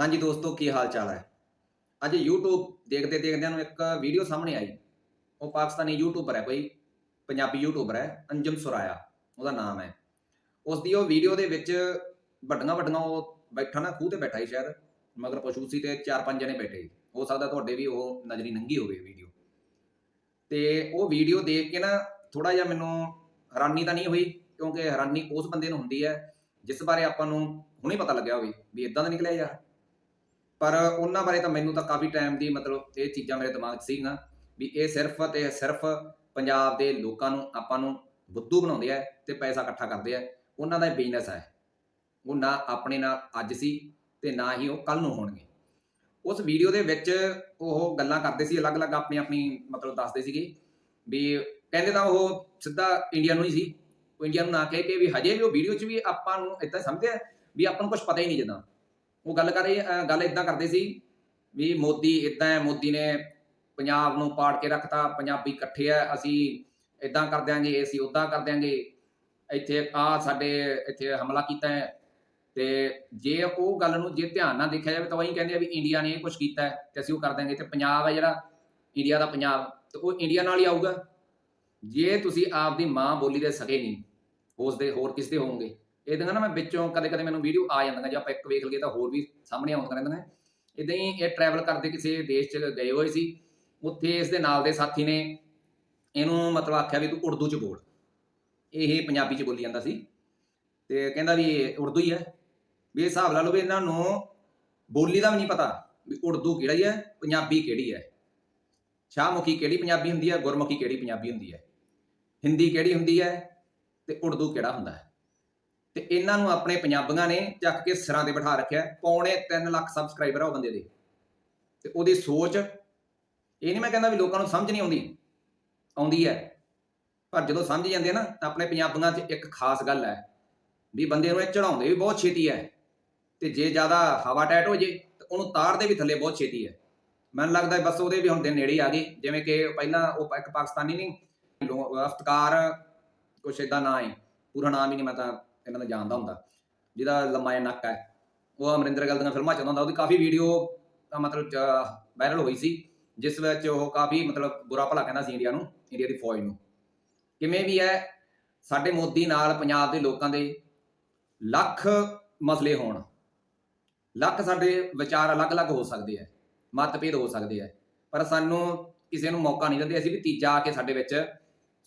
ਹਾਂਜੀ ਦੋਸਤੋ, ਕੀ ਹਾਲ ਚਾਲ ਹੈ? ਅੱਜ YouTube ਦੇਖਦੇ ਦੇਖਦਿਆਂ ਨੂੰ ਇੱਕ ਵੀਡੀਓ ਸਾਹਮਣੇ ਆਈ। ਉਹ ਪਾਕਿਸਤਾਨੀ ਯੂਟਿਊਬਰ ਹੈ ਕੋਈ, ਪੰਜਾਬੀ ਯੂਟਿਊਬਰ ਹੈ, ਅੰਜਮ ਸੁਰਾਇਆ, ਉਹਦਾ ਨਾਮ ਹੈ। ਉਸ ਦੀ ਉਹ ਵੀਡੀਓ ਦੇ ਵਿੱਚ ਵੱਡੀਆਂ ਵੱਡੀਆਂ ਉਹ ਬੈਠਾ ਨਾ, ਖੂਹ ਤੇ ਬੈਠਾ ਹੀ ਸ਼ਾਇਦ, ਮਗਰ ਪਸ਼ੂ ਸੀ ਤੇ ਚਾਰ ਪੰਜ ਜਣੇ ਬੈਠੇ ਸੀ। ਹੋ ਸਕਦਾ ਤੁਹਾਡੇ ਵੀ ਉਹ ਨਜ਼ਰੀ ਨੰਗੀ ਹੋਵੇ ਵੀਡੀਓ ਤੇ ਉਹ ਵੀਡੀਓ ਦੇਖ ਕੇ ਨਾ ਥੋੜਾ ਜਿਹਾ ਮੈਨੂੰ ਹੈਰਾਨੀ ਤਾਂ ਨਹੀਂ ਹੋਈ, ਕਿਉਂਕਿ ਹੈਰਾਨੀ ਉਸ ਬੰਦੇ ਨੂੰ ਹੁੰਦੀ ਹੈ, ਜਿਸ ਬਾਰੇ ਆਪਾਂ ਨੂੰ ਹੁਣੇ ਪਤਾ ਲੱਗਿਆ ਹੋਵੇ ਵੀ ਇਦਾਂ ਦਾ ਨਿਕਲਿਆ ਯਾਰ। ਪਰ ਉਹਨਾਂ ਬਾਰੇ ਤਾਂ ਮੈਨੂੰ ਤਾਂ ਕਾਫੀ ਟਾਈਮ ਦੀ ਮਤਲਬ ਇਹ ਚੀਜ਼ਾਂ ਮੇਰੇ ਦਿਮਾਗ 'ਚ ਸੀਗੀਆਂ ਵੀ ਇਹ ਸਿਰਫ ਤੇ ਸਿਰਫ ਪੰਜਾਬ ਦੇ ਲੋਕਾਂ ਨੂੰ, ਆਪਾਂ ਨੂੰ ਬੁੱਧੂ ਬਣਾਉਂਦੇ ਆ ਤੇ ਪੈਸਾ ਇਕੱਠਾ ਕਰਦੇ ਆ। ਉਹਨਾਂ ਦਾ ਬਿਜ਼ਨਸ ਹੈ ਉਹ ਨਾ ਆਪਣੇ ਨਾਲ ਅੱਜ ਸੀ ਤੇ ਨਾ ਹੀ ਉਹ ਕੱਲ ਨੂੰ ਹੋਣਗੇ। ਉਸ ਵੀਡੀਓ ਦੇ ਵਿੱਚ ਉਹ ਗੱਲਾਂ ਕਰਦੇ ਸੀ, ਅਲੱਗ-ਅਲੱਗ ਆਪਣੀ ਆਪਣੀ ਮਤਲਬ ਦੱਸਦੇ ਸੀਗੇ ਵੀ ਕਹਿੰਦੇ ਤਾਂ ਉਹ ਸਿੱਧਾ ਇੰਡੀਆ ਨੂੰ ਹੀ ਸੀ। ਉਹ ਇੰਡੀਆ ਨੂੰ ਨਾ ਕਹਿ ਕੇ ਵੀ ਹਜੇ ਵੀ ਉਹ ਵੀਡੀਓ 'ਚ ਵੀ ਆਪਾਂ ਨੂੰ ਇਦਾਂ ਸਮਝਿਆ ਵੀ ਆਪਾਂ ਨੂੰ ਕੁਝ ਪਤਾ ਹੀ ਨਹੀਂ ਜਿੱਦਾਂ। ਉਹ ਗੱਲ ਕਰ ਰਹੇ ਗੱਲ ਇਦਾਂ ਕਰਦੇ ਸੀ ਵੀ ਮੋਦੀ ਇਦਾਂ ਹੈ, ਮੋਦੀ ਨੇ ਪੰਜਾਬ ਨੂੰ ਪਾੜ ਕੇ ਰੱਖਤਾ, ਪੰਜਾਬੀ ਇਕੱਠੇ ਆ, ਅਸੀਂ ਇਦਾਂ ਕਰ ਦਿਆਂਗੇ, ਅਸੀਂ ਉਦਾਂ ਕਰ ਦਿਆਂਗੇ। ਇੱਥੇ ਆ ਸਾਡੇ ਇੱਥੇ ਹਮਲਾ ਕੀਤਾ ਹੈ ਤੇ ਜੇ ਉਹ ਗੱਲ ਨੂੰ ਜੇ ਧਿਆਨ ਨਾਲ ਦੇਖਿਆ ਜਾਵੇ ਤਾਂ ਉਹ ਹੀ ਕਹਿੰਦੇ ਆ ਵੀ ਇੰਡੀਆ ਨੇ ਇਹ ਕੁਝ ਕੀਤਾ ਹੈ ਤੇ ਅਸੀਂ ਉਹ ਕਰ ਦਿਆਂਗੇ। ਤੇ ਪੰਜਾਬ ਹੈ ਜਿਹੜਾ, ਇੰਡੀਆ ਦਾ ਪੰਜਾਬ, ਤੇ ਉਹ ਇੰਡੀਆ ਨਾਲ ਹੀ ਆਊਗਾ। ਜੇ ਤੁਸੀਂ ਆਪਦੀ ਮਾਂ ਬੋਲੀ ਦੇ ਸਕੇ ਨਹੀਂ ਉਸ ਦੇ ਹੋਰ ਕਿਸ ਦੇ ਹੋਵੋਗੇ? ਇਦਾਂ ਨਾ ਮੈਂ ਵਿੱਚੋਂ ਕਦੇ ਕਦੇ ਮੈਨੂੰ ਵੀਡੀਓ ਆ ਜਾਂਦੀਆਂ ਜੇ ਆਪਾਂ ਇੱਕ ਵੇਖ ਲਈਏ ਤਾਂ ਹੋਰ ਵੀ ਸਾਹਮਣੇ ਆਉਂਦੀਆਂ ਰਹਿੰਦੀਆਂ ਇਦਾਂ ਹੀ ਇਹ ਟਰੈਵਲ ਕਰਦੇ ਕਿਸੇ ਦੇਸ਼ 'ਚ ਗਏ ਹੋਏ ਸੀ, ਉੱਥੇ ਇਸ ਦੇ ਨਾਲ ਦੇ ਸਾਥੀ ਨੇ ਇਹਨੂੰ ਮਤਲਬ ਆਖਿਆ ਵੀ ਤੂੰ ਉਰਦੂ 'ਚ ਬੋਲ। ਇਹ ਪੰਜਾਬੀ 'ਚ ਬੋਲੀ ਜਾਂਦਾ ਸੀ। ਤੇ ਕਹਿੰਦਾ ਵੀ ਇਹ ਉਰਦੂ ਹੀ ਹੈ। ਵੀ ਇਹ ਹਿਸਾਬ ਲਾ ਲਓ ਵੀ ਇਹਨਾਂ ਨੂੰ ਬੋਲੀ ਦਾ ਵੀ ਨਹੀਂ ਪਤਾ ਵੀ ਉਰਦੂ ਕਿਹੜੀ ਹੈ, ਪੰਜਾਬੀ ਕਿਹੜੀ ਹੈ। ਸ਼ਾਹਮੁਖੀ ਕਿਹੜੀ ਪੰਜਾਬੀ ਹੁੰਦੀ ਹੈ, ਗੁਰਮੁਖੀ ਕਿਹੜੀ ਪੰਜਾਬੀ ਹੁੰਦੀ ਹੈ। ਹਿੰਦੀ ਕਿਹੜੀ ਹੁੰਦੀ ਹੈ ਤੇ ਉਰਦੂ ਕਿਹੜਾ ਹੁੰਦਾ ਹੈ। ਤੇ ਇਹਨਾਂ ਨੂੰ ਆਪਣੇ ਪੰਜਾਬੀਆਂ ਨੇ ਚੱਕ ਕੇ ਸਿਰਾਂ ਤੇ ਬਿਠਾ ਰੱਖਿਆ, ਪੌਣੇ 3 ਲੱਖ ਸਬਸਕ੍ਰਾਈਬਰ ਆ ਉਹ ਬੰਦੇ ਦੇ। ਤੇ ਉਹਦੀ ਸੋਚ, ਇਹ ਨਹੀਂ ਮੈਂ ਕਹਿੰਦਾ ਵੀ ਲੋਕਾਂ ਨੂੰ ਸਮਝ ਨਹੀਂ ਆਉਂਦੀ ਆਉਂਦੀ ਹੈ। ਪਰ ਜਦੋਂ ਸਮਝ ਜਾਂਦੇ ਨਾ, ਤਾਂ ਆਪਣੇ ਪੰਜਾਬੀਆਂ 'ਚ ਇੱਕ ਖਾਸ ਗੱਲ ਹੈ ਵੀ ਬੰਦੇ ਨੂੰ ਇਹ ਚੜਾਉਂਦੇ ਵੀ ਬਹੁਤ ਛੇਤੀ ਹੈ। ਤੇ ਜੇ ਜ਼ਿਆਦਾ ਹਵਾ ਟੈਟ ਹੋ ਜੇ, ਤਾਂ ਉਹਨੂੰ ਤਾਰਦੇ ਵੀ ਥੱਲੇ ਬਹੁਤ ਛੇਤੀ ਹੈ। ਮੈਨੂੰ ਲੱਗਦਾ ਬਸ ਉਹਦੇ ਵੀ ਹੁਣ ਦਿਨ ਨੇੜੇ ਆ ਗਏ, ਜਿਵੇਂ ਕਿ ਪਹਿਲਾਂ ਉਹ ਇੱਕ ਪਾਕਿਸਤਾਨੀ ਨਹੀਂ ਅਫਤਕਾਰ, ਕੁਛ ਇਦਾਂ ਨਾਂ ਹੈ, ਪੂਰਾ ਨਾਮ ਹੀ ਨਹੀਂ ਮੈਂ ਤਾਂ ਇਹਨਾਂ ਦਾ ਜਾਣਦਾ ਹੁੰਦਾ। ਜਿਹਦਾ ਲੰਮਾ ਜਿਹਾ ਨੱਕ ਹੈ। ਉਹ ਅਮਰਿੰਦਰ ਗਿੱਲ ਦੀਆਂ ਫਿਲਮਾਂ ਚਾਹੁੰਦਾ ਹੁੰਦਾ ਉਹਦੀ ਕਾਫੀ ਵੀਡੀਓ ਮਤਲਬ ਵਾਇਰਲ ਹੋਈ ਸੀ, ਜਿਸ ਵਿੱਚ ਉਹ ਕਾਫੀ ਮਤਲਬ ਬੁਰਾ ਭਲਾ ਕਹਿੰਦਾ ਸੀ ਇੰਡੀਆ ਨੂੰ, ਇੰਡੀਆ ਦੀ ਫੌਜ ਨੂੰ। ਕਿਵੇਂ ਵੀ ਹੈ, ਸਾਡੇ ਮੋਦੀ ਨਾਲ ਪੰਜਾਬ ਦੇ ਲੋਕਾਂ ਦੇ ਲੱਖ ਮਸਲੇ ਹੋਣ। ਲੱਖ ਸਾਡੇ ਵਿਚਾਰ ਅਲੱਗ-ਅਲੱਗ ਹੋ ਸਕਦੇ ਆ ਮਤਭੇਦ ਹੋ ਸਕਦੇ ਆ ਪਰ ਸਾਨੂੰ ਕਿਸੇ ਨੂੰ ਮੌਕਾ ਨਹੀਂ ਦਿੰਦੇ, ਅਸੀਂ ਵੀ ਤੀਜਾ ਆ ਕੇ ਸਾਡੇ ਵਿੱਚ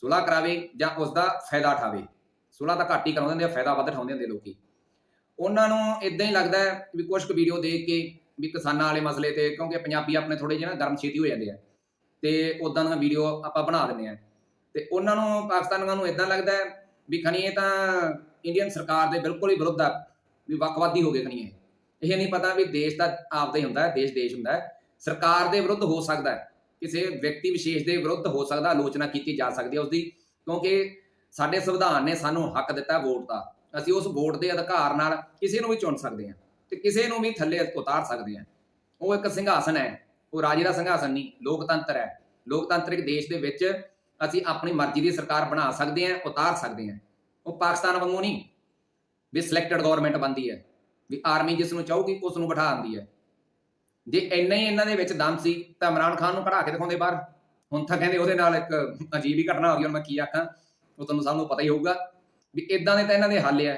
ਸੁਲ੍ਹਾ ਕਰਾਵੇ ਜਾਂ ਉਸ ਦਾ ਫਾਇਦਾ ਉਠਾਵੇ। ਸੁਲ੍ਹਾ ਤਾਂ ਘੱਟ ਹੀ ਕਰਾਉਂਦੇ ਹੁੰਦੇ ਆ, ਫਾਇਦਾ ਵੱਧ ਉਠਾਉਂਦੇ ਹੁੰਦੇ ਲੋਕੀ। ਉਹਨਾਂ ਨੂੰ ਇਦਾਂ ਹੀ ਲੱਗਦਾ ਵੀ ਕੁਝ ਕੁ ਵੀਡੀਓ ਦੇਖ ਕੇ ਵੀ ਕਿਸਾਨਾਂ ਵਾਲੇ ਮਸਲੇ ਤੇ, ਕਿਉਂਕਿ ਪੰਜਾਬੀ ਆਪਣੇ ਥੋੜੇ ਜਿਹੇ ਨਾ ਗਰਮ ਛੇਤੀ ਹੋ ਜਾਂਦੇ ਆ। ਤੇ ਉਦਾਂ ਦੀਆਂ ਵੀਡੀਓ ਆਪਾਂ ਬਣਾ ਦਿੰਦੇ ਆ। ਤੇ ਉਹਨਾਂ ਨੂੰ, ਪਾਕਿਸਤਾਨੀਆਂ ਨੂੰ ਇਦਾਂ ਲੱਗਦਾ ਵੀ ਖਣੀ ਇਹ ਤਾਂ ਇੰਡੀਅਨ ਸਰਕਾਰ ਦੇ ਬਿਲਕੁਲ ਹੀ ਵਿਰੁੱਧ ਆ, ਵੀ ਵੱਖਵਾਦੀ ਹੋ ਗਏ ਖਣੀ ਇਹ। ਇਹ ਨਹੀਂ ਪਤਾ ਵੀ ਦੇਸ਼ ਦਾ ਆਪਦਾ ਹੀ ਹੁੰਦਾ ਹੈ ਦੇਸ਼ ਦੇਸ਼ ਹੁੰਦਾ ਹੈ। ਸਰਕਾਰ ਦੇ ਵਿਰੁੱਧ ਹੋ ਸਕਦਾ ਹੈ, ਕਿਸੇ ਵਿਅਕਤੀ ਵਿਸ਼ੇਸ਼ ਦੇ ਵਿਰੁੱਧ ਹੋ ਸਕਦਾ, ਆਲੋਚਨਾ ਕੀਤੀ ਜਾ ਸਕਦੀ ਹੈ ਉਸਦੀ, ਕਿਉਂਕਿ ਸਾਡੇ ਸੰਵਿਧਾਨ ਨੇ ਸਾਨੂੰ ਹੱਕ ਦਿੱਤਾ ਵੋਟ ਦਾ। ਅਸੀਂ ਉਸ ਵੋਟ ਦੇ ਅਧਿਕਾਰ ਨਾਲ ਕਿਸੇ ਨੂੰ ਵੀ ਚੁਣ ਸਕਦੇ ਹਾਂ ਤੇ ਕਿਸੇ ਨੂੰ ਵੀ ਥੱਲੇ ਉਤਾਰ ਸਕਦੇ ਹਾਂ। ਉਹ ਇੱਕ ਸਿੰਘਾਸਨ ਹੈ, ਉਹ ਰਾਜੇ ਦਾ ਸਿੰਘਾਸਨ ਨਹੀਂ, ਲੋਕਤੰਤਰ ਹੈ। ਲੋਕਤੰਤਰਿਕ ਦੇਸ਼ ਦੇ ਵਿੱਚ ਅਸੀਂ ਆਪਣੀ ਮਰਜ਼ੀ ਦੀ ਸਰਕਾਰ ਬਣਾ ਸਕਦੇ ਹਾਂ, ਉਤਾਰ ਸਕਦੇ ਹਾਂ। ਉਹ ਪਾਕਿਸਤਾਨ ਵਾਂਗੂ ਨਹੀਂ, ਵੀ ਸਿਲੈਕਟਡ ਗਵਰਨਮੈਂਟ ਬੰਦੀ ਹੈ, ਵੀ ਆਰਮੀ ਜਿਸ ਨੂੰ ਚਾਹੂਗੀ ਉਸ ਨੂੰ ਬਿਠਾ ਦਿੰਦੀ ਹੈ। ਜੇ ਇੰਨਾ ਹੀ ਇਹਨਾਂ ਦੇ ਵਿੱਚ ਦਮ ਸੀ ਤਾਂ ਇਮਰਾਨ ਖਾਨ ਨੂੰ ਕਢਾ ਕੇ ਦਿਖਾਉਂਦੇ ਬਾਹਰ। ਹੁਣ ਤਾਂ ਕਹਿੰਦੇ ਉਹਦੇ ਨਾਲ ਇੱਕ ਅਜੀਬ ਹੀ ਘਟਨਾ ਹੋ ਗਈ, ਹੁਣ ਮੈਂ ਕੀ ਆਖਾਂ। ਉਹ ਤੁਹਾਨੂੰ ਸਭ ਨੂੰ ਪਤਾ ਹੀ ਹੋਊਗਾ ਵੀ ਇਦਾਂ ਦੇ ਤਾਂ ਇਹਨਾਂ ਦੇ ਹੱਲ ਆ।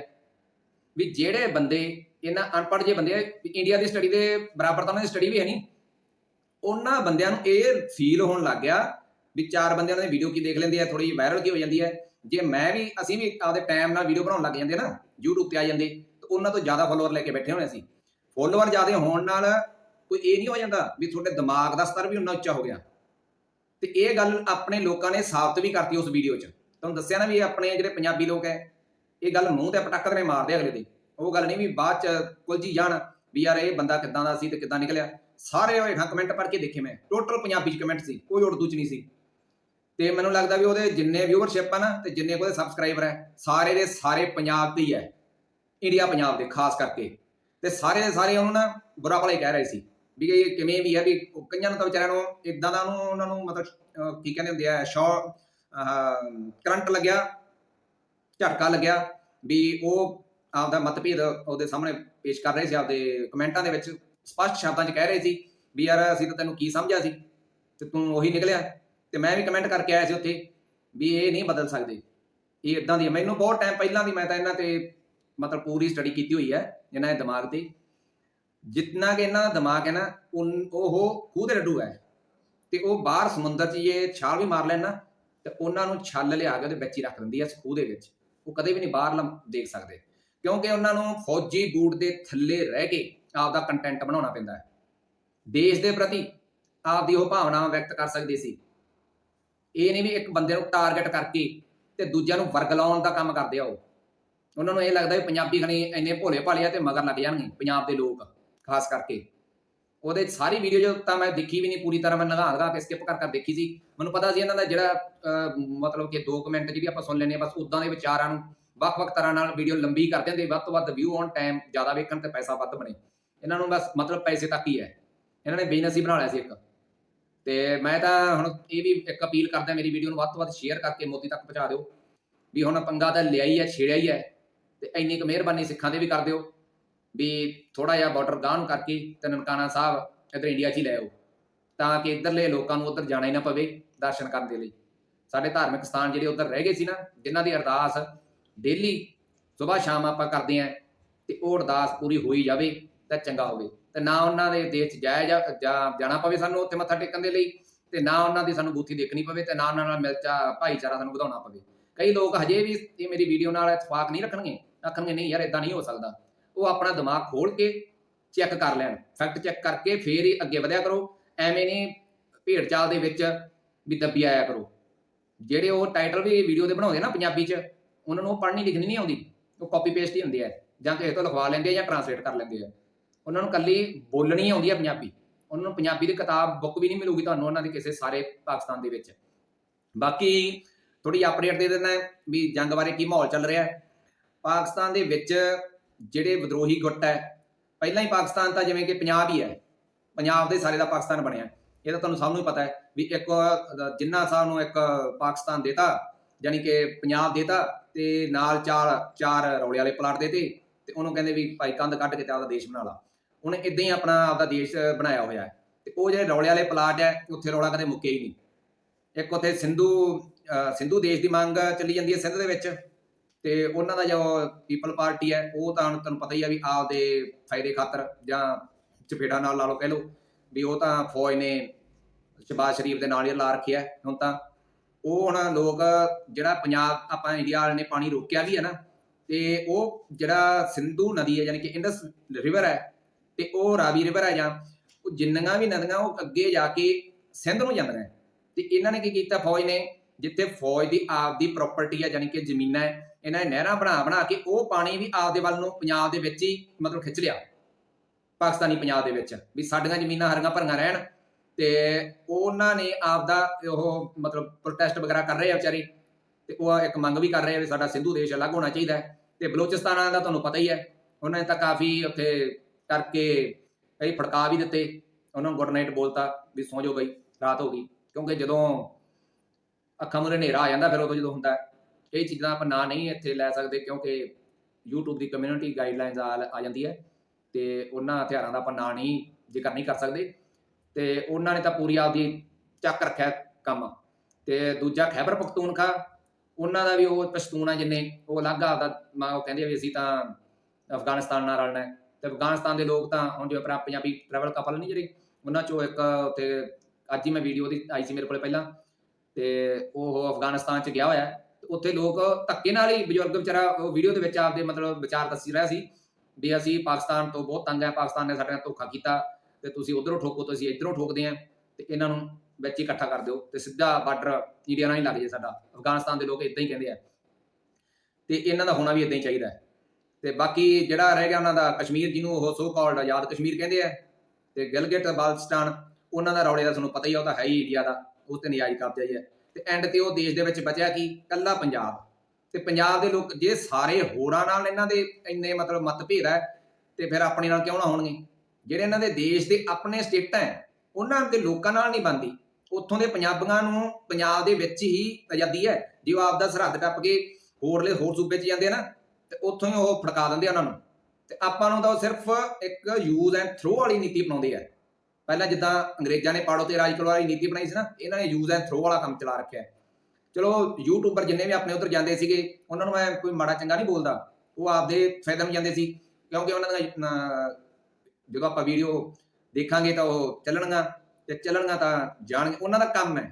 ਵੀ ਜਿਹੜੇ ਬੰਦੇ, ਇਹਨਾਂ ਅਨਪੜ੍ਹ ਜੇ ਬੰਦੇ ਇੰਡੀਆ ਦੀ ਸਟੱਡੀ ਦੇ ਬਰਾਬਰ ਤਾਂ ਉਹਨਾਂ ਦੀ ਸਟੱਡੀ ਵੀ ਹੈ ਨਹੀਂ। ਉਹਨਾਂ ਬੰਦਿਆਂ ਨੂੰ ਇਹ ਫੀਲ ਹੋਣ ਲੱਗ ਗਿਆ ਵੀ ਚਾਰ ਬੰਦੇ ਉਹਨਾਂ ਦੀ ਵੀਡੀਓ ਕੀ ਦੇਖ ਲੈਂਦੇ ਆ ਥੋੜੀ ਵਾਇਰਲ ਕੀ ਹੋ ਜਾਂਦੀ ਹੈ ਜੇ ਮੈਂ ਵੀ, ਅਸੀਂ ਵੀ ਆਪਦੇ ਟਾਈਮ ਨਾਲ ਵੀਡੀਓ ਬਣਾਉਣ ਲੱਗ ਜਾਂਦੇ ਨਾ, YouTube ਤੇ ਆ ਜਾਂਦੇ, ਤਾਂ ਉਹਨਾਂ ਤੋਂ ਜ਼ਿਆਦਾ ਫਾਲੋਅਰ ਲੈ ਕੇ ਬੈਠੇ ਹੋਣੇ ਅਸੀਂ। ਫਾਲੋਅਰ ਜ਼ਿਆਦਾ ਹੋਣ ਨਾਲ ਕੋਈ ਇਹ ਨਹੀਂ ਹੋ ਜਾਂਦਾ ਵੀ ਤੁਹਾਡੇ ਦਿਮਾਗ ਦਾ ਸਤਰ ਵੀ ਉਨਾ ਉੱਚਾ ਹੋ ਗਿਆ। ਤੇ ਇਹ ਗੱਲ ਆਪਣੇ ਲੋਕਾਂ ਨੇ ਸਾਬਤ ਵੀ ਕਰਤੀ ਉਸ ਵੀਡੀਓ 'ਚ। ਤੁਹਾਨੂੰ ਦੱਸਿਆ ਨਾ ਵੀ ਆਪਣੇ ਜਿਹੜੇ ਪੰਜਾਬੀ ਲੋਕ ਹੈ, ਇਹ ਗੱਲ ਮੂੰਹ ਤੇ ਪਟਾਕਾ ਨੇ ਮਾਰਦੇ ਅਗਲੇ ਦੇ ਉਹ ਗੱਲ ਨਹੀਂ ਵੀ ਬਾਅਦ 'ਚ ਕੁਲਜੀ ਜਾਣ ਵੀ ਯਾਰ ਇਹ ਬੰਦਾ ਕਿੱਦਾਂ ਦਾ ਸੀ ਤੇ ਕਿੱਦਾਂ ਨਿਕਲਿਆ। ਸਾਰੇ ਹੇਠਾਂ ਕਮੈਂਟ ਪੜ੍ਹ ਕੇ ਦੇਖੇ ਮੈਂ। ਟੋਟਲ ਪੰਜਾਬੀ 'ਚ ਕਮੈਂਟ ਸੀ, ਕੋਈ ਉਰਦੂ 'ਚ ਨਹੀਂ ਸੀ। ਤੇ ਮੈਨੂੰ ਲੱਗਦਾ ਵੀ ਉਹਦੇ ਜਿੰਨੇ ਵਿਊਅਰਸ਼ਿਪ ਆ ਨਾ, ਤੇ ਜਿੰਨੇ ਉਹਦੇ ਸਬਸਕ੍ਰਾਈਬਰ ਹੈ ਸਾਰੇ ਦੇ ਸਾਰੇ ਪੰਜਾਬ ਦੇ ਹੀ ਹੈ ਇੰਡੀਆ ਪੰਜਾਬ ਦੇ, ਖਾਸ ਕਰਕੇ। ਤੇ ਸਾਰੇ ਦੇ ਸਾਰੇ ਉਹਨੂੰ ਨਾ ਬੁਰਾ ਭਲਾ ਹੀ ਕਹਿ ਰਹੇ ਸੀ। ਵੀ ਇਹ ਕਿਵੇਂ ਵੀ ਹੈ ਵੀ ਕਈਆਂ ਨੂੰ ਤਾਂ ਵਿਚਾਰਿਆਂ ਨੂੰ ਇਦਾਂ ਦਾ ਉਹਨੂੰ, ਉਹਨਾਂ ਨੂੰ ਮਤਲਬ ਕੀ ਕਹਿੰਦੇ ਹੁੰਦੇ ਆ ਸ਼ਾਰਟ ਕਰੰਟ ਲੱਗਿਆ, ਝਟਕਾ ਲੱਗਿਆ ਵੀ ਉਹ ਆਪਦਾ ਮਤਭੇਦ ਉਹਦੇ ਸਾਹਮਣੇ ਪੇਸ਼ ਕਰ ਰਹੇ ਸੀ ਆਪਦੇ ਕਮੈਂਟਾਂ ਦੇ ਵਿੱਚ। ਸਪਸ਼ਟ ਸ਼ਬਦਾਂ 'ਚ ਕਹਿ ਰਹੇ ਸੀ ਵੀ ਯਾਰ ਅਸੀਂ ਤਾਂ ਤੈਨੂੰ ਕੀ ਸਮਝਿਆ ਸੀ ਤੇ ਤੂੰ ਉਹੀ ਨਿਕਲਿਆ। ਤੇ ਮੈਂ ਵੀ ਕਮੈਂਟ ਕਰਕੇ ਆਇਆ ਸੀ ਉੱਥੇ ਵੀ ਇਹ ਨਹੀਂ ਬਦਲ ਸਕਦੇ। ਇਹ ਇਦਾਂ ਦੀ ਮੈਨੂੰ ਬਹੁਤ ਟਾਈਮ ਪਹਿਲਾਂ ਦੀ ਮੈਂ ਤਾਂ ਇਹਨਾਂ ਤੇ ਮਤਲਬ ਪੂਰੀ ਸਟੱਡੀ ਕੀਤੀ ਹੋਈ ਹੈ ਇਹਨਾਂ ਦੇ ਦਿਮਾਗ ਤੇ। ਜਿੰਨਾ ਕਿ ਇਹਨਾਂ ਦਾ ਦਿਮਾਗ ਹੈ ਨਾ, ਉਨ- ਉਹ ਖੂਹ ਦੇ ਲੱਡੂ ਹੈ। ਤੇ ਉਹ ਬਾਹਰ ਸਮੁੰਦਰ 'ਚ ਇਹ ਛਾਲ ਵੀ ਮਾਰ ਲੈਣ ਨਾ ਤੇ ਉਹਨਾਂ ਨੂੰ ਛੱਲ ਲਿਆ ਕੇ ਉਹਦੇ ਵਿੱਚ ਹੀ ਰੱਖ ਦਿੰਦੀ ਹੈ ਇਸ ਖੂਹ ਦੇ ਵਿੱਚ। ਉਹ ਕਦੇ ਵੀ ਨਹੀਂ ਬਾਹਰ ਲਮ- ਦੇਖ ਸਕਦੇ। ਕਿਉਂਕਿ ਉਹਨਾਂ ਨੂੰ ਫੌਜੀ ਬੂਟ ਦੇ ਥੱਲੇ ਰਹਿ ਕੇ ਆਪ ਦਾ ਕੰਟੈਂਟ ਬਣਾਉਣਾ ਪੈਂਦਾ ਹੈ। ਦੇਸ਼ ਦੇ ਪ੍ਰਤੀ ਆਪਦੀ ਉਹ ਭਾਵਨਾਵਾਂ ਵਿਅਕਤ ਕਰ ਸਕਦੇ ਸੀ। ਇਹ ਨਹੀਂ ਵੀ ਇੱਕ ਬੰਦੇ ਨੂੰ ਟਾਰਗੇਟ ਕਰਕੇ ਤੇ ਦੂਜਿਆਂ ਨੂੰ ਵਰਗਲਾਉਣ ਦਾ ਕੰਮ ਕਰਦੇ ਆ ਉਹ। ਉਹਨਾਂ ਨੂੰ ਇਹ ਲੱਗਦਾ ਵੀ ਪੰਜਾਬੀ ਖਣੀ ਇੰਨੇ ਭੋਲੇ ਭਾਲੇ ਆ ਤੇ ਮਗਰ ਲੱਗ ਜਾਣਗੇ ਪੰਜਾਬ ਦੇ ਲੋਕ, ਖਾਸ ਕਰਕੇ। ਉਹਦੇ ਸਾਰੀ ਵੀਡੀਓ ਜੋ ਤਾਂ ਮੈਂ ਦੇਖੀ ਵੀ ਨਹੀਂ ਪੂਰੀ ਤਰ੍ਹਾਂ, ਮੈਂ ਨਗਾ ਨਗਾ ਕੇ ਸਕਿਪ ਕਰ ਕਰ ਦੇਖੀ ਸੀ। ਮੈਨੂੰ ਪਤਾ ਸੀ ਇਹਨਾਂ ਦਾ ਜਿਹੜਾ ਮਤਲਬ ਕਿ 2 ਕਮੈਂਟ ਜਿਹੜੀ ਆਪਾਂ ਸੁਣ ਲੈਂਦੇ ਆ ਬਸ ਉਦਾਂ ਦੇ ਵਿਚਾਰਾਂ ਨੂੰ ਵੱਖ-ਵੱਖ ਤਰ੍ਹਾਂ ਨਾਲ ਵੀਡੀਓ ਲੰਬੀ ਕਰ ਦਿੰਦੇ ਵੱਧ ਤੋਂ ਵੱਧ ਵਿਊ ਔਨ ਟਾਈਮ ਜ਼ਿਆਦਾ ਵੇਖਣ ਤੇ ਪੈਸਾ ਵੱਧ ਬਣੇ। ਇਹਨਾਂ ਨੂੰ ਬਸ ਮਤਲਬ ਪੈਸੇ ਤੱਕ ਹੀ ਹੈ। ਇਹਨਾਂ ਨੇ ਬਿਜ਼ਨਸ ਹੀ ਬਣਾ ਲਿਆ ਸੀ ਇੱਕ। ਤੇ ਮੈਂ ਤਾਂ ਹੁਣ ਇਹ ਵੀ ਇੱਕ ਅਪੀਲ ਕਰਦਾ ਮੇਰੀ ਵੀਡੀਓ ਨੂੰ ਵੱਧ ਤੋਂ ਵੱਧ ਸ਼ੇਅਰ ਕਰਕੇ ਮੋਦੀ ਤੱਕ ਪਹੁੰਚਾ ਦਿਓ। ਵੀ ਹੁਣ ਪੰਗਾ ਤਾਂ ਲਿਆ ਹੀ ਹੈ, ਛੇੜਿਆ ਹੀ ਹੈ। ਤੇ ਇੰਨੀ ਕੁ ਮਿਹਰਬਾਨੀ ਸਿੱਖਾਂ ਦੇ ਵੀ ਕਰ ਦਿਓ। ਵੀ ਥੋੜਾ ਜਿਹਾ ਬਾਰਡਰ ਗਾਂਹ ਨੂੰ ਕਰਕੇ ਤੇ ਨਨਕਾਣਾ ਸਾਹਿਬ ਇੱਧਰ ਇੰਡੀਆ 'ਚ ਹੀ ਲੈ ਆਓ, ਤਾਂ ਕਿ ਇੱਧਰਲੇ ਲੋਕਾਂ ਨੂੰ ਉੱਧਰ ਜਾਣਾ ਹੀ ਨਾ ਪਵੇ ਦਰਸ਼ਨ ਕਰਨ ਦੇ ਲਈ। ਸਾਡੇ ਧਾਰਮਿਕ ਸਥਾਨ ਜਿਹੜੇ ਉੱਧਰ ਰਹਿ ਗਏ ਸੀ ਨਾ, ਜਿਨ੍ਹਾਂ ਦੀ ਅਰਦਾਸ ਡੇਲੀ ਸਵੇਰ ਸ਼ਾਮ ਆਪਾਂ ਕਰਦੇ ਆਂ ਤੇ ਉਹ ਅਰਦਾਸ ਪੂਰੀ ਹੋਈ ਜਾਵੇ ਤਾਂ ਚੰਗਾ ਹੋਵੇ। ਤੇ ਨਾ ਉਹਨਾਂ ਦੇ ਦੇਸ਼ 'ਚ ਜਾਇਆ ਜਾ- ਜਾਣਾ ਪਵੇ ਸਾਨੂੰ ਉੱਥੇ ਮੱਥਾ ਟੇਕਣ ਦੇ ਲਈ, ਤੇ ਨਾ ਉਹਨਾਂ ਦੀ ਸਾਨੂੰ ਬੂਥੀ ਦੇਖਣੀ ਪਵੇ ਤੇ ਨਾ ਉਹਨਾਂ ਨਾਲ ਮਿਲਚਾ ਭਾਈਚਾਰਾ ਸਾਨੂੰ ਵਧਾਉਣਾ ਪਵੇ। ਕਈ ਲੋਕ ਹਜੇ ਵੀ ਇਹ ਮੇਰੀ ਵੀਡੀਓ ਨਾਲ ਇਤਫਾਕ ਨਹੀਂ ਰੱਖਣਗੇ। ਆਖਣਗੇ, ਨਹੀਂ ਯਾਰ ਇਦਾਂ ਨਹੀਂ ਹੋ ਸਕਦਾ। ਉਹ ਆਪਣਾ ਦਿਮਾਗ ਖੋਲ ਕੇ ਚੈੱਕ ਕਰ ਲੈਣ। ਫੈਕਟ ਚੈੱਕ ਕਰਕੇ ਫੇਰ ਹੀ ਅੱਗੇ ਵਧਿਆ ਕਰੋ। ਐਵੇਂ ਨਹੀਂ ਭੇਡ ਚਾਲ ਦੇ ਵਿੱਚ ਵੀ ਦੱਬੀ ਆਇਆ ਕਰੋ। ਜਿਹੜੇ ਉਹ ਟਾਈਟਲ ਵੀ ਵੀਡੀਓ ਦੇ ਬਣਾਉਂਦੇ ਨਾ ਪੰਜਾਬੀ 'ਚ, ਉਹਨਾਂ ਨੂੰ ਪੜ੍ਹਨੀ ਲਿਖਣੀ ਨਹੀਂ ਆਉਂਦੀ। ਉਹ ਕਾਪੀ ਪੇਸਟ ਹੀ ਹੁੰਦੀ ਹੈ ਜਾਂ ਕਿਸੇ ਤੋਂ ਲਿਖਵਾ ਲੈਂਦੇ ਆ ਜਾਂ ਟਰਾਂਸਲੇਟ ਕਰ ਲੈਂਦੇ ਆ। ਉਹਨਾਂ ਨੂੰ ਕੱਲੀ ਬੋਲਣੀ ਆਉਂਦੀ ਹੈ ਪੰਜਾਬੀ। ਉਹਨਾਂ ਨੂੰ ਪੰਜਾਬੀ ਦੀ ਕਿਤਾਬ ਬੁੱਕ ਵੀ ਨਹੀਂ ਮਿਲੂਗੀ ਤੁਹਾਨੂੰ ਉਹਨਾਂ ਦੇ ਕਿਸੇ ਸਾਰੇ ਪਾਕਿਸਤਾਨ ਦੇ ਵਿੱਚ। ਬਾਕੀ ਥੋੜੀ ਅਪਡੇਟ ਦੇ ਦਿੰਦਾ ਵੀ ਜੰਗ ਬਾਰੇ ਕੀ ਮਾਹੌਲ ਚੱਲ ਰਿਹਾ ਹੈ। ਪਾਕਿਸਤਾਨ ਦੇ ਵਿੱਚ ਜਿਹੜੇ ਵਿਦਰੋਹੀ ਗੁੱਟ ਹੈ ਪਹਿਲਾਂ ਹੀ ਪਾਕਿਸਤਾਨ ਤਾਂ ਜਿਵੇਂ ਕਿ ਪੰਜਾਬ ਹੀ ਹੈ ਪੰਜਾਬ ਦੇ ਸਾਰੇ ਦਾ ਪਾਕਿਸਤਾਨ ਬਣਿਆ। ਇਹ ਤਾਂ ਤੁਹਾਨੂੰ ਸਭ ਨੂੰ ਹੀ ਪਤਾ ਹੈ ਵੀ ਇੱਕ ਜਿੰਨਾ ਸਾਹਿਬ ਨੂੰ ਇੱਕ ਪਾਕਿਸਤਾਨ ਦੇਤਾ ਯਾਨੀ ਕਿ ਪੰਜਾਬ ਦੇਤਾ ਤੇ ਨਾਲ ਚਾਰ ਚਾਰ ਰੌਲੇ ਵਾਲੇ ਪਲਾਟ ਦੇਤੇ ਤੇ ਉਹਨੂੰ ਕਹਿੰਦੇ ਵੀ ਭਾਈ ਕੰਧ ਕੱਢ ਕੇ ਤੇ ਆਪਦਾ ਦੇਸ਼ ਬਣਾ ਲਾ। ਉਹਨੇ ਇਦਾਂ ਹੀ ਆਪਣਾ ਆਪਦਾ ਦੇਸ਼ ਬਣਾਇਆ ਹੋਇਆ ਹੈ ਤੇ ਉਹ ਜਿਹੜੇ ਰੌਲੇ ਵਾਲੇ ਪਲਾਟ ਹੈ ਉੱਥੇ ਰੌਲਾ ਕਦੇ ਮੁੱਕਿਆ ਹੀ ਨਹੀਂ। ਇੱਕ ਉੱਥੇ ਸਿੰਧੂ ਅਹ, ਸਿੰਧੂ ਦੇਸ਼ ਦੀ ਮੰਗ ਚੱਲੀ ਜਾਂਦੀ ਹੈ ਸਿੰਧ ਦੇ ਵਿੱਚ। ਤੇ ਉਹਨਾਂ ਦਾ ਜੋ ਪੀਪਲ ਪਾਰਟੀ ਹੈ, ਉਹ ਤਾਂ ਤੁਹਾਨੂੰ ਪਤਾ ਹੀ ਆ ਵੀ ਆਪਦੇ ਫਾਇਦੇ ਖਾਤਰ ਜਾਂ ਚਪੇੜਾ ਨਾਲ ਲਾ ਲਓ ਕਹਿ ਲਓ, ਵੀ ਉਹ ਤਾਂ ਫੌਜ ਨੇ ਸ਼ਬਾਜ਼ ਸ਼ਰੀਫ ਦੇ ਨਾਲ ਹੀ ਲਾ ਰੱਖਿਆ ਹੁਣ ਤਾਂ। ਉਹ ਹੁਣ ਲੋਕ ਜਿਹੜਾ ਪੰਜਾਬ, ਆਪਾਂ ਇੰਡੀਆ ਵਾਲੇ ਨੇ ਪਾਣੀ ਰੋਕਿਆ ਵੀ ਹੈ ਨਾ, ਤੇ ਉਹ ਜਿਹੜਾ ਸਿੰਧੂ ਨਦੀ ਹੈ, ਯਾਨੀ ਕਿ ਇੰਡਸ ਰਿਵਰ ਹੈ, ਤੇ ਉਹ ਰਾਵੀ ਰਿਵਰ ਹੈ ਜਾਂ ਉਹ ਜਿੰਨੀਆਂ ਵੀ ਨਦੀਆਂ, ਉਹ ਅੱਗੇ ਜਾ ਕੇ ਸਿੰਧ ਨੂੰ ਜਾਂਦੀਆਂ ਤੇ ਇਹਨਾਂ ਨੇ ਕੀ ਕੀਤਾ ਫੌਜ ਨੇ? ਜਿੱਥੇ ਫੌਜ ਦੀ ਆਪਦੀ ਪ੍ਰਾਪਰਟੀ ਹੈ, ਯਾਨੀ ਕਿ ਜ਼ਮੀਨਾਂ ਹੈ ਇਹਨਾਂ ਨੇ ਨਹਿਰਾਂ ਬਣਾ ਬਣਾ ਕੇ ਉਹ ਪਾਣੀ ਵੀ ਆਪਦੇ ਵੱਲ ਨੂੰ ਪੰਜਾਬ ਦੇ ਵਿੱਚ ਹੀ ਮਤਲਬ ਖਿੱਚ ਲਿਆ। ਪਾਕਿਸਤਾਨੀ ਪੰਜਾਬ ਦੇ ਵਿੱਚ ਵੀ ਸਾਡੀਆਂ ਜ਼ਮੀਨਾਂ ਹਰੀਆਂ ਭਰੀਆਂ ਰਹਿਣ ਤੇ ਉਹਨਾਂ ਨੇ ਆਪਦਾ ਉਹ ਮਤਲਬ ਪ੍ਰੋਟੈਸਟ ਵਗੈਰਾ ਕਰ ਰਹੇ ਆ ਵਿਚਾਰੇ ਤੇ ਉਹ ਇੱਕ ਮੰਗ ਵੀ ਕਰ ਰਹੇ ਆ ਵੀ ਸਾਡਾ ਸਿੰਧੂ ਦੇਸ਼ ਅਲੱਗ ਹੋਣਾ ਚਾਹੀਦਾ ਹੈ ਤੇ ਬਲੋਚਿਸਤਾਨ ਦਾ ਤੁਹਾਨੂੰ ਪਤਾ ਹੀ ਹੈ, ਉਹਨਾਂ ਨੇ ਤਾਂ ਕਾਫੀ ਉੱਥੇ ਕਰਕੇ ਕਈ ਫੜਕਾ ਵੀ ਦਿੱਤੇ, ਉਹਨਾਂ ਨੂੰ ਗੁੱਡ ਨਾਈਟ ਬੋਲਤਾ ਵੀ ਸੌਂ ਜਾਓ ਬਈ, ਰਾਤ ਹੋ ਗਈ ਕਿਉਂਕਿ ਜਦੋਂ ਅੱਖਾਂ ਮੂਰੇ ਹਨੇਰਾ ਆ ਜਾਂਦਾ ਫਿਰ ਉਦੋਂ ਜਦੋਂ ਹੁੰਦਾ ਹੈ, ਇਹ ਚੀਜ਼ਾਂ ਆਪਾਂ ਨਾਂ ਨਹੀਂ ਇੱਥੇ ਲੈ ਸਕਦੇ ਕਿਉਂਕਿ YouTube ਦੀ ਕਮਿਊਨਿਟੀ ਗਾਈਡਲਾਈਨਸ ਆ ਆ ਜਾਂਦੀ ਹੈ ਤੇ ਉਹਨਾਂ ਹਥਿਆਰਾਂ ਦਾ ਆਪਾਂ ਨਾਂ ਨਹੀਂ ਜ਼ਿਕਰ ਨਹੀਂ ਕਰ ਸਕਦੇ ਤੇ ਉਹਨਾਂ ਨੇ ਤਾਂ ਪੂਰੀ ਆਪਦੀ ਚੱਕ ਰੱਖਿਆ ਕੰਮ। ਤੇ ਦੂਜਾ ਖੈਬਰ ਪਖਤੂਨਖਾ ਉਹਨਾਂ ਦਾ ਵੀ ਉਹ ਪਸ਼ਤੂਨ ਆ ਜਿੰਨੇ ਉਹ ਅਲੱਗ ਆਪਦਾ ਮਾ ਉਹ ਕਹਿੰਦੇ ਵੀ ਅਸੀਂ ਤਾਂ ਅਫਗਾਨਿਸਤਾਨ ਨਾਲ ਰਲਣਾ ਹੈ। ਤੇ ਅਫਗਾਨਿਸਤਾਨ ਦੇ ਲੋਕ ਤਾਂ ਹੁਣ ਜਿਵੇਂ ਆਪਣਾ ਪੰਜਾਬੀ ਟਰੈਵਲ ਕਪਲ ਨਹੀਂ ਜਿਹੜੇ ਉਹਨਾਂ ਚੋਂ ਇੱਕ ਉੱਥੇ ਅੱਜ ਹੀ ਮੈਂ ਵੀਡੀਓ ਦੀ ਆਈ ਸੀ ਮੇਰੇ ਕੋਲੇ ਪਹਿਲਾਂ। ਤੇ ਉਹ ਅਫਗਾਨਿਸਤਾਨ ਚ ਗਿਆ ਹੋਇਆ ਉੱਥੇ ਲੋਕ ਧੱਕੇ ਨਾਲ ਹੀ ਬਜ਼ੁਰਗ ਵਿਚਾਰਾ ਉਹ ਵੀਡੀਓ ਦੇ ਵਿੱਚ ਆਪਦੇ ਮਤਲਬ ਵਿਚਾਰ ਦੱਸੀ ਰਿਹਾ ਸੀ ਵੀ ਅਸੀਂ ਪਾਕਿਸਤਾਨ ਤੋਂ ਬਹੁਤ ਤੰਗ ਹੈ, ਪਾਕਿਸਤਾਨ ਨੇ ਸਾਡੇ ਨਾਲ ਧੋਖਾ ਕੀਤਾ ਤੇ ਤੁਸੀਂ ਉਧਰੋਂ ਠੋਕੋ ਤੇ ਅਸੀਂ ਇਧਰੋਂ ਠੋਕਦੇ ਆਂ ਤੇ ਇਹਨਾਂ ਨੂੰ ਵਿੱਚ ਇਕੱਠਾ ਕਰ ਦਿਓ ਤੇ ਸਿੱਧਾ ਬਾਰਡਰ ਇੰਡੀਆ ਨਾਲ ਹੀ ਲੱਗ ਜੇ ਸਾਡਾ। ਅਫਗਾਨਿਸਤਾਨ ਦੇ ਲੋਕ ਇਦਾਂ ਹੀ ਕਹਿੰਦੇ ਆ। ਤੇ ਇਹਨਾਂ ਦਾ ਹੋਣਾ ਵੀ ਇਦਾਂ ਹੀ ਚਾਹੀਦਾ ਹੈ। ਤੇ ਬਾਕੀ ਜਿਹੜਾ ਰਹਿ ਗਿਆ ਉਹਨਾਂ ਦਾ ਕਸ਼ਮੀਰ ਜਿਹਨੂੰ ਉਹ ਸੋ ਕਾਲਡ ਆਜ਼ਾਦ ਕਸ਼ਮੀਰ ਕਹਿੰਦੇ ਆ ਤੇ ਗਿਲਗਿਟ, ਬਾਲਟਿਸਤਾਨ, ਉਹਨਾਂ ਦਾ ਰੌਲੇ ਦਾ ਤੁਹਾਨੂੰ ਪਤਾ ਹੀ ਆ, ਉਹ ਤਾਂ ਹੈ ਹੀ ਇੰਡੀਆ ਦਾ, ਉਸ ਤੇ ਨਜਾਇਜ਼ ਕਬਜ਼ਾ ਹੀ ਹੈ। ਤੇ ਐਂਡ ਤੇ ਉਹ ਦੇਸ਼ ਦੇ ਵਿੱਚ ਬਚਿਆ ਕੀ? ਕੱਲਾ ਪੰਜਾਬ। ਤੇ ਪੰਜਾਬ ਦੇ ਲੋਕ ਜੇ ਸਾਰੇ ਹੋਰਾਂ ਨਾਲ ਇਹਨਾਂ ਦੇ ਇੰਨੇ ਮਤਲਬ ਮਤਭੇਦ ਹੈ, ਤੇ ਫਿਰ ਆਪਣੇ ਨਾਲ ਕਿਉਂ ਨਾ ਹੋਣਗੇ? ਜਿਹੜੇ ਇਹਨਾਂ ਦੇ ਦੇਸ਼ ਦੇ ਆਪਣੇ ਸਟੇਟਾਂ ਹੈ, ਉਹਨਾਂ ਦੇ ਲੋਕਾਂ ਨਾਲ ਨਹੀਂ ਬੰਦੀ ਉੱਥੋਂ ਦੇ ਪੰਜਾਬੀਆਂ ਨੂੰ ਪੰਜਾਬ ਦੇ ਵਿੱਚ ਹੀ ਆਜ਼ਾਦੀ ਹੈ। ਜੇ ਉਹ ਆਪਦਾ ਸਰਹੱਦ ਟੱਪ ਕੇ ਹੋਰਲੇ ਹੋਰ ਸੂਬੇ 'ਚ ਜਾਂਦੇ ਆ ਨਾ, ਤੇ ਉੱਥੋਂ ਹੀ ਉਹ ਫੜਕਾ ਦਿੰਦੇ ਉਹਨਾਂ ਨੂੰ। ਤੇ ਆਪਾਂ ਨੂੰ ਤਾਂ ਉਹ ਸਿਰਫ ਇੱਕ ਯੂਜ਼ ਐਂਡ ਥਰੋ ਵਾਲੀ ਨੀਤੀ ਅਪਣਾਉਂਦੇ ਆ। ਪਹਿਲਾਂ ਜਿੱਦਾਂ ਅੰਗਰੇਜ਼ਾਂ ਨੇ ਪਾੜੋ ਤੇ ਰਾਜ ਕਰੋ ਵਾਲੀ ਨੀਤੀ ਬਣਾਈ ਸੀ ਨਾ, ਇਹਨਾਂ ਨੇ ਯੂਜ਼ ਐਂਡ ਥਰੋ ਵਾਲਾ ਕੰਮ ਚਲਾ ਰੱਖਿਆ ਚਲੋ ਯੂਟਿਊਬਰ ਜਿੰਨੇ ਵੀ ਆਪਣੇ ਉਧਰ ਜਾਂਦੇ ਸੀਗੇ, ਉਹਨਾਂ ਨੂੰ ਮੈਂ ਕੋਈ ਮਾੜਾ ਚੰਗਾ ਨਹੀਂ ਬੋਲਦਾ, ਉਹ ਆਪਦੇ ਫਾਇਦੇ ਨੂੰ ਜਾਂਦੇ ਸੀ, ਕਿਉਂਕਿ ਉਹਨਾਂ ਦਾ ਜਦੋਂ ਆਪਾਂ ਵੀਡੀਓ ਦੇਖਾਂਗੇ ਤਾਂ ਉਹ ਚੱਲਣਗਾ ਤੇ ਚੱਲਣਗਾ ਤਾਂ ਜਾਣਗੇ ਉਹਨਾਂ ਦਾ ਕੰਮ ਹੈ।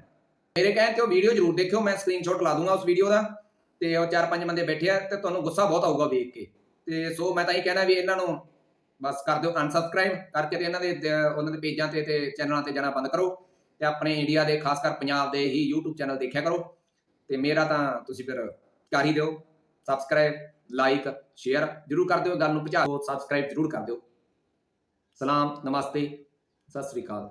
ਮੇਰੇ ਕਹਿਣ ਤੇ ਉਹ ਵੀਡੀਓ ਜ਼ਰੂਰ ਦੇਖਿਓ, ਮੈਂ ਸਕਰੀਨਸ਼ਾਟ ਲਾ ਦੂੰਗਾ ਉਸ ਵੀਡੀਓ ਦਾ, ਤੇ ਉਹ ਚਾਰ ਪੰਜ ਬੰਦੇ ਬੈਠੇ ਆ, ਤੇ ਤੁਹਾਨੂੰ ਗੁੱਸਾ ਬਹੁਤ ਆਊਗਾ ਵੇਖ ਕੇ। ਤੇ ਸੋ ਮੈਂ ਤਾਂ ਇਹ ਕਹਿਣਾ ਵੀ ਇਹਨਾਂ ਨੂੰ ਬਸ ਕਰ ਦਿਓ ਅਨਸਬਸਕ੍ਰਾਈਬ ਕਰਕੇ ਤੇ ਇਹਨਾਂ ਦੇ ਉਹਨਾਂ ਦੇ ਪੇਜਾਂ ਤੇ ਤੇ ਚੈਨਲਾਂ ਤੇ ਜਾਣਾ ਬੰਦ ਕਰੋ ਤੇ ਆਪਣੇ ਇੰਡੀਆ ਦੇ ਖਾਸ ਕਰ ਪੰਜਾਬ ਦੇ ਹੀ YouTube ਚੈਨਲ ਦੇਖਿਆ ਕਰੋ ਤੇ ਮੇਰਾ ਤਾਂ ਤੁਸੀਂ ਫਿਰ ਕਰ ਹੀ ਦਿਓ ਸਬਸਕ੍ਰਾਈਬ ਲਾਈਕ ਸ਼ੇਅਰ ਜਰੂਰ ਕਰ ਦਿਓ, ਗੱਲ ਨੂੰ ਪਹੁੰਚਾ ਸਬਸਕ੍ਰਾਈਬ ਜਰੂਰ ਕਰ ਦਿਓ। ਸਲਾਮ, ਨਮਸਤੇ, ਸਤਿ ਸ੍ਰੀ ਅਕਾਲ।